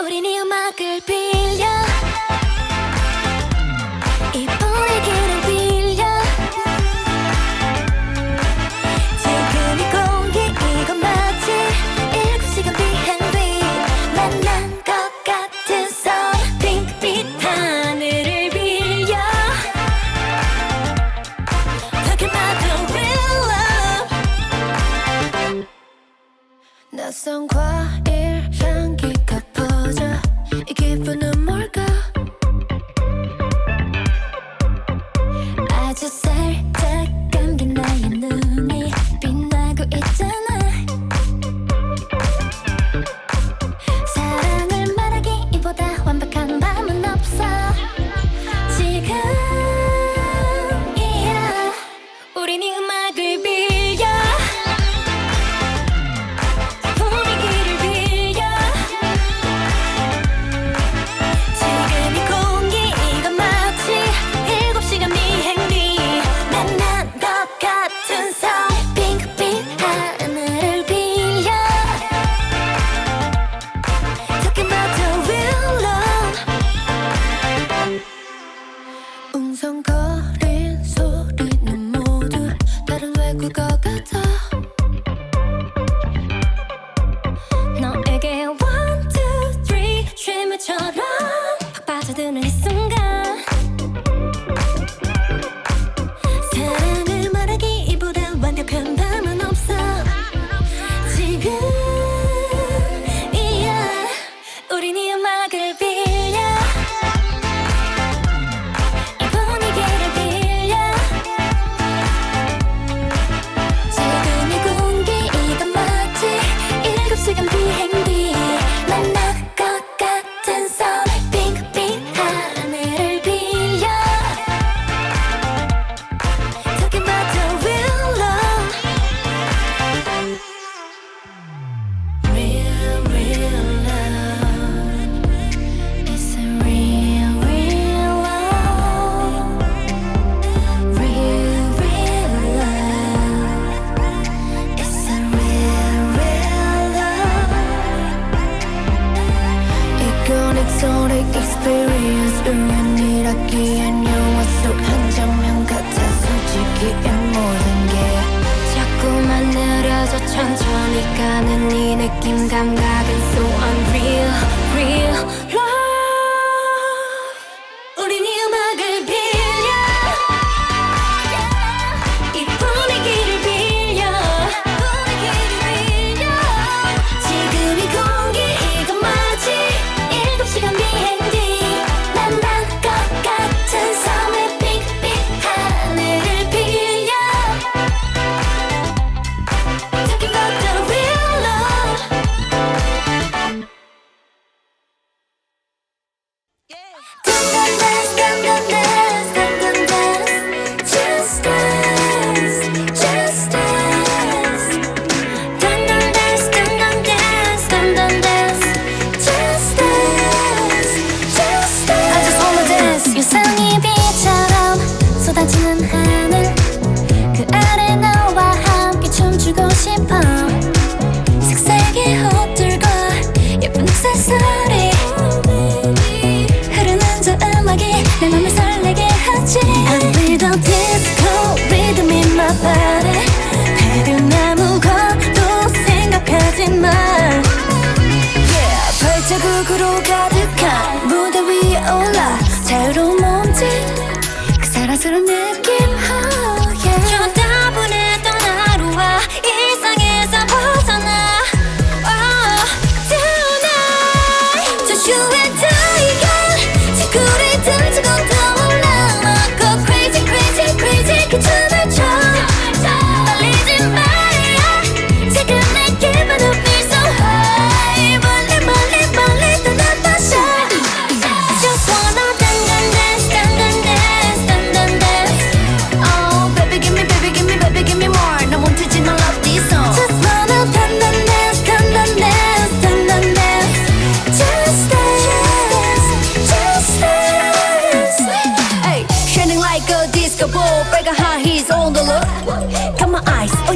우린 이 음악을 빌려. 드는 순간. 추억으로 가득한 무대 위에 올라 자유로운 몸짓. 그 사랑스러운 내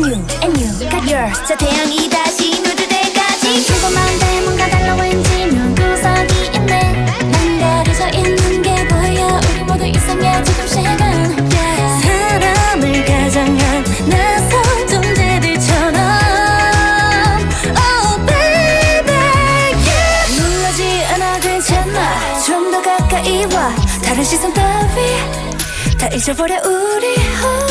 and you and you got yours 저 태양이 다시 누들 때까지. 조금만 닮은가 달라 왠지 명구석이 있네. 난 가를 서 있는 게 보여. 우리 모두 이상해. 지금 시간. 사람을 가장한 나선 존재들처럼. Oh baby. 놀라지 않아. 괜찮아. 좀 더 가까이 와. 다른 시선 따위. 다 잊어버려 우리. Oh.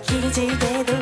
気づいて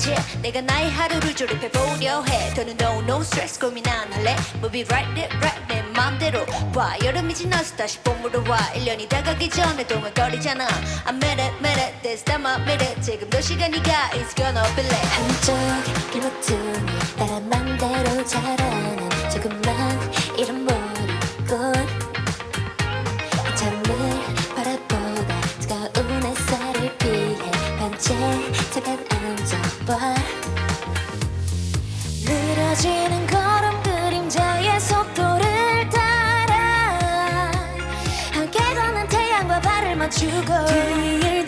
낮에 내가 나의 하루를 조립해 보려 해. 더는 no no stress. 고민 안 할래. We'll be right there right 내 맘대로 와. 여름이 지나서 다시 봄으로 와. 1년이 다가기 전에 동안거리잖아. I'm mad at mad at this time I'm mad at 지금도 시간이 가 It's gonna be late. 한쪽 길목둥이 따라 맘대로 자라는 조금만 이런 모 뭐 이제 잠깐 앉아봐. 느려지는 걸음 그림자의 속도를 따라 함께 걷는 태양과 발을 맞추고.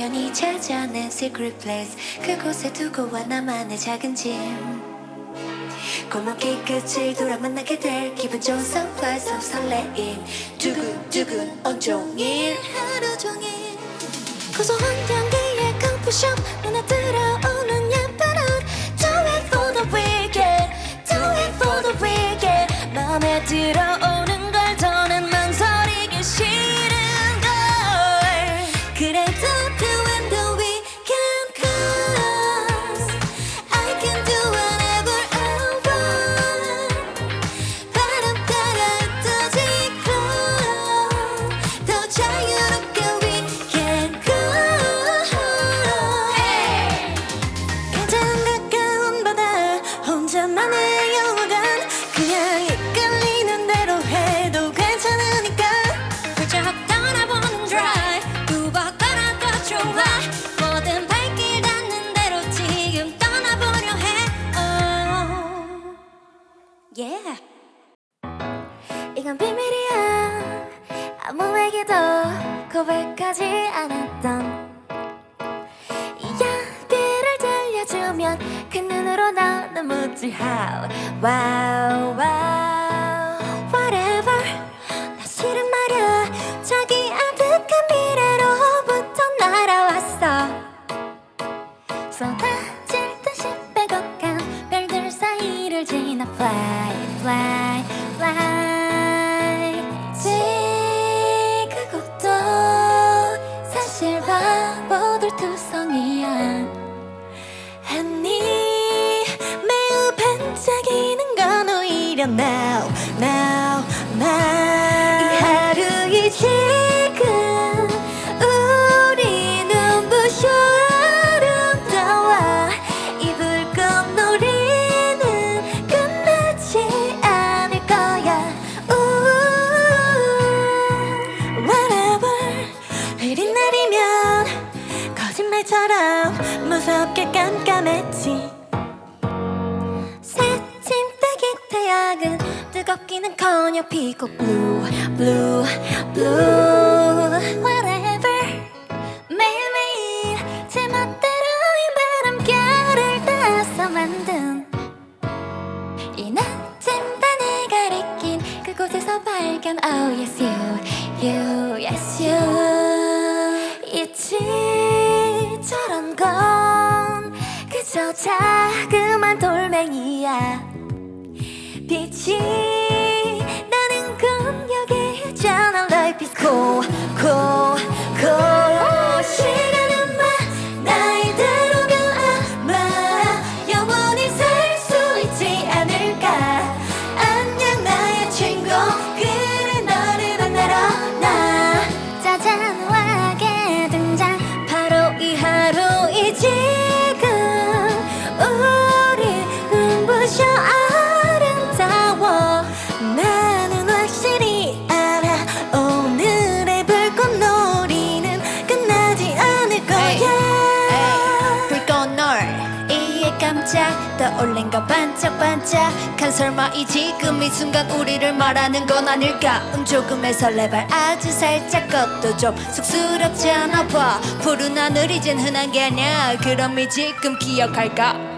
우연히 찾아낸 secret place. 그곳에 두고 와 나만의 작은 짐. 골목길 끝을 돌아 만나게 될 기분 좋은 surprise of 설레임. 두근두근 온종일. 하루 종일. 고소한 향기의 커피숍 눈에 들어오는 晚。安 now, now. อย่างพี่ก็ blue blue blue 반짝 떠올린 것 반짝반짝 간 설마 이 지금 이 순간 우리를 말하는 건 아닐까? 음 조금의 설레발 아주 살짝 것도 좀 쑥스럽지 않아 봐. 푸른 하늘 이젠 흔한 게 아냐 그럼 이 지금 기억할까?